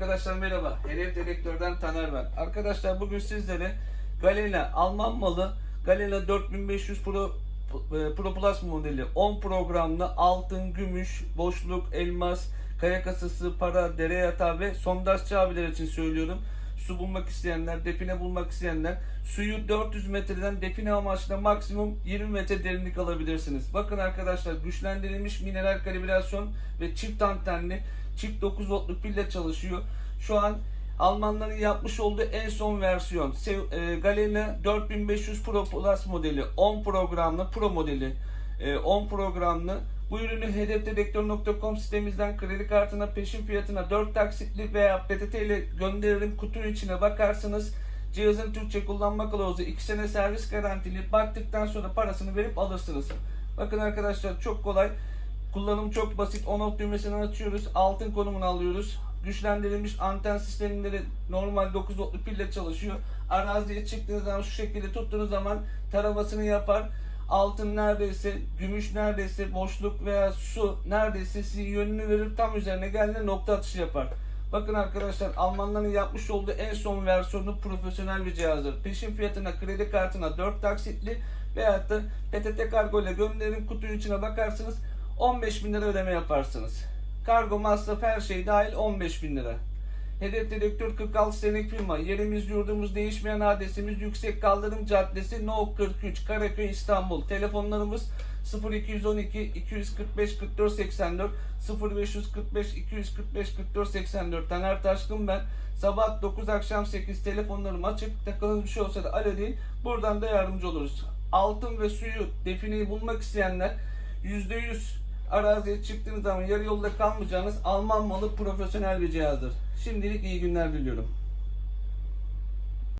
Arkadaşlar merhaba. Hedef Dedektör'den Taner ben. Arkadaşlar bugün sizlere Galena Alman malı Galena 4500 Pro e, Pro Plus modeli 10 programlı altın, gümüş, boşluk, elmas, kaya kasası, para, dere yatağı ve sondajçı abiler için söylüyorum. Su bulmak isteyenler, define bulmak isteyenler suyu 400 metreden define amaçlı maksimum 20 metre derinlik alabilirsiniz. Bakın arkadaşlar güçlendirilmiş mineral kalibrasyon ve çift antenli çift 9 voltluk pille çalışıyor. Şu an Almanların yapmış olduğu en son versiyon. E, Galena 4500 Pro Plus modeli 10 programlı Pro modeli e, 10 programlı bu ürünü hedefdedektör.com sitemizden kredi kartına peşin fiyatına 4 taksitli veya PTT ile gönderirim kutunun içine bakarsınız. Cihazın Türkçe kullanma kılavuzu 2 sene servis garantili baktıktan sonra parasını verip alırsınız. Bakın arkadaşlar çok kolay. Kullanım çok basit. On-off düğmesini açıyoruz. Altın konumunu alıyoruz. Güçlendirilmiş anten sistemleri normal 9 voltluk pille çalışıyor. Araziye çıktığınız zaman şu şekilde tuttuğunuz zaman taramasını yapar. Altın neredeyse, gümüş neredeyse, boşluk veya su neredeyse size yönünü verir. Tam üzerine geldiğinde nokta atışı yapar. Bakın arkadaşlar Almanların yapmış olduğu en son versiyonu profesyonel bir cihazdır. Peşin fiyatına kredi kartına 4 taksitli veyahut da PTT kargo ile gönderin kutunun içine bakarsınız 15 bin lira ödeme yaparsınız. Kargo masraf her şey dahil 15 bin lira. Hedef Dedektör 46 senelik firma. Yerimiz yurdumuz değişmeyen adresimiz Yüksek Kaldırım Caddesi No 43 Karaköy İstanbul. Telefonlarımız 0212 245 44 84 0545 245 44 84 Taner Taşkın ben. Sabah 9 akşam 8 telefonlarım açık. Takılı bir şey olsa da alo değil. Buradan da yardımcı oluruz. Altın ve suyu defineyi bulmak isteyenler %100 araziye çıktığınız zaman yarı yolda kalmayacağınız Alman malı profesyonel bir cihazdır. Şimdilik iyi günler diliyorum.